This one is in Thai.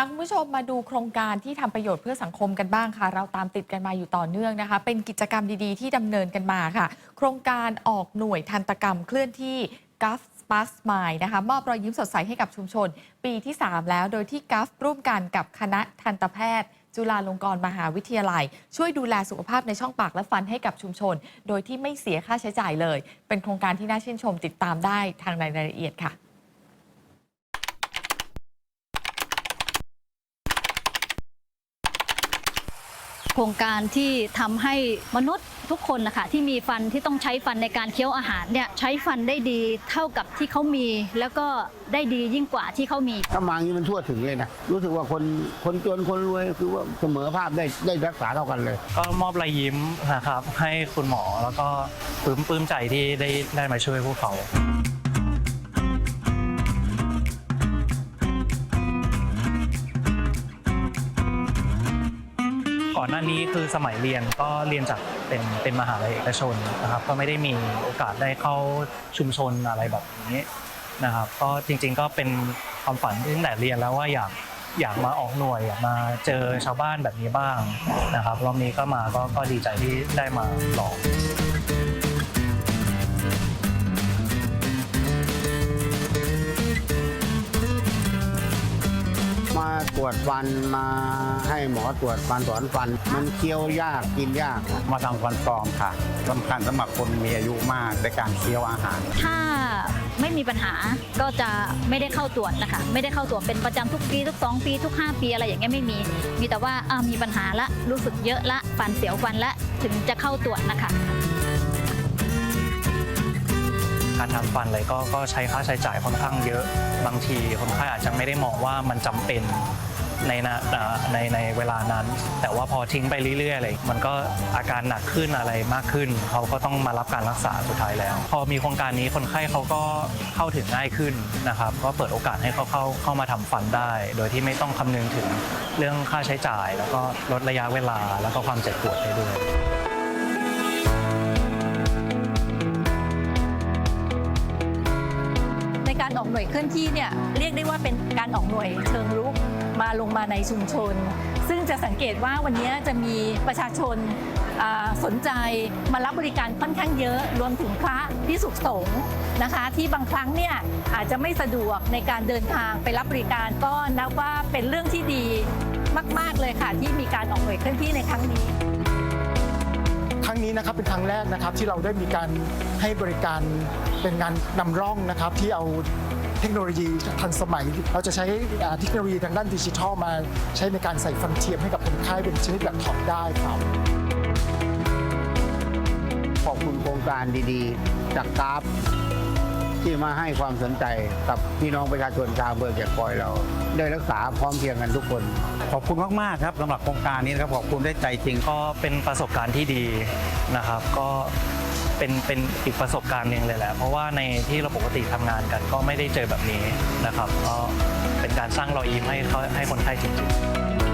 าคุณผู้ชมมาดูโครงการที่ทำประโยชน์เพื่อสังคมกันบ้างค่ะ เราตามติดกันมาอยู่ต่อเนื่องนะคะ เป็นกิจกรรมดีๆ ที่ดำเนินกันมาค่ะ โครงการออกหน่วยทันตกรรมเคลื่อนที่กัฟสปาสมายนะคะมอบรอยยิ้มสดใสให้กับชุมชน ปีที่ 3 แล้วโดยที่กัฟร่วมกันกับคณะทันตแพทย์จุฬาลงกรณ์มหาวิทยาลัย ช่วยดูแลสุขภาพในช่องปากและฟันให้กับชุมชน โดยที่ไม่เสียค่าใช้จ่ายเลย เป็นโครงการที่น่าชื่นชมติดตามได้ทางรายละเอียดค่ะ โครงการที่ทำให้มนุษย์ทุกคนนะคะที่มีฟันที่ต้องใช้ฟันในการเคี้ยวอาหารเนี่ยใช้ฟันได้ดีเท่ากับที่เขามี แล้วก็ได้ดียิ่งกว่าที่เขามีถ้ามาอย่างนี้มันทั่วถึงเลยนะรู้สึกว่าคนคนจนคนรวยคือว่าเสมอภาพได้ได้รักษาเท่ากันเลย ก็มอบรอยยิ้มนะครับให้คุณหมอแล้วก็ปลื้มปลื้มใจที่ได้ได้มาช่วยพวกเขา ก่อนหน้านี้คือสมัยเรียนก็เรียนจากเป็นเป็นมหาลัยเอกชนนะครับ ก็ไม่ได้มีโอกาสได้เข้าชุมชนอะไรแบบนี้นะครับ ก็จริงๆก็เป็นความฝันตั้งแต่เรียนแล้วว่าอยากอยากมาออกหน่วยอยากมาเจอชาวบ้านแบบนี้บ้างนะครับรอบนี้ก็มาก็ก็ดีใจที่ได้มาลอง ตรวจฟันมาให้หมอตรวจฟันถอนฟัน มันเคี้ยวยากกินยาก มาทำฟันปลอมค่ะสำคัญสำหรับคนมีอายุมากในการเคี้ยวอาหาร ถ้าไม่มีปัญหาก็จะไม่ได้เข้าตรวจนะคะ ไม่ได้เข้าตรวจเป็นประจำทุกปีทุก 2 ปีทุก 5 ปีอะไรอย่างเงี้ยไม่มี มีแต่ว่าอ่ามีปัญหาละรู้สึกเยอะละฟันเสียวฟันละถึงจะเข้าตรวจนะคะ การทำฟันเลยก็ก็ใช้ค่าใช้จ่ายค่อนข้างเยอะ บางทีคนไข้อาจจะไม่ได้มองว่ามันจำเป็น ในนะในในเวลานั้น แต่ว่าพอทิ้งไปเรื่อยๆเลยมันก็อาการหนักขึ้นอะไรมากขึ้น เขาก็ต้องมารับการรักษาสุดท้ายแล้ว พอมีโครงการนี้คนไข้เขาก็เข้าถึงง่ายขึ้นนะครับก็เปิดโอกาสให้เขาเข้าเข้ามาทำฟันได้ โดยที่ไม่ต้องคำนึงถึงเรื่องค่าใช้จ่าย แล้วก็ลดระยะเวลาแล้วก็ความเจ็บปวดได้ด้วยในการออกหน่วยเคลื่อนที่เนี่ยเรียกได้ว่าเป็นการออกหน่วยเชิงรุกาลงมาในชุมชน ซึ่งจะสังเกตว่าวันนี้จะมีประชาชนสนใจมารับบริการค่อนข้างเยอะ รวมถึงพระพิสุขสงฆ์นะคะ ที่บางครั้งเนี่ยอาจจะไม่สะดวกในการเดินทางไปรับบริการก็นับว่าเป็นเรื่องที่ดีมาก ๆ เลยค่ะ ที่มีการออกหน่วยเคลื่อนที่ในครั้งนี้ครั้งนี้นะครับเป็นครั้งแรกนะครับที่เราได้มีการให้บริการเป็นงานนำร่องนะครับที่เอา เทคโนโลยีทันสมัย เราจะใช้อ่าเทคโนโลยีทางด้านดิจิทัลมาใช้ในการใส่ฟันเทียมให้กับคนไข้เป็นชนิดแบบถอดได้ครับขอบคุณโครงการดีๆ จากกราฟที่มาให้ความสนใจกับพี่น้องประชาชนชาวอำเบอร์แก่งคอยเรา ได้รักษาพร้อมเพรียงกันทุกคน ขอบคุณมากๆครับสำหรับโครงการนี้นะครับขอบคุณได้ใจจริงก็เป็นประสบการณ์ที่ดีนะครับ ก็ เป็นเป็นอีกประสบการณ์หนึ่งเลยแหละ เพราะว่าในที่เราปกติทำงานกัน ก็ไม่ได้เจอแบบนี้นะครับ ก็เป็นการสร้างรอยยิ้มให้ให้คนไข้จริงๆ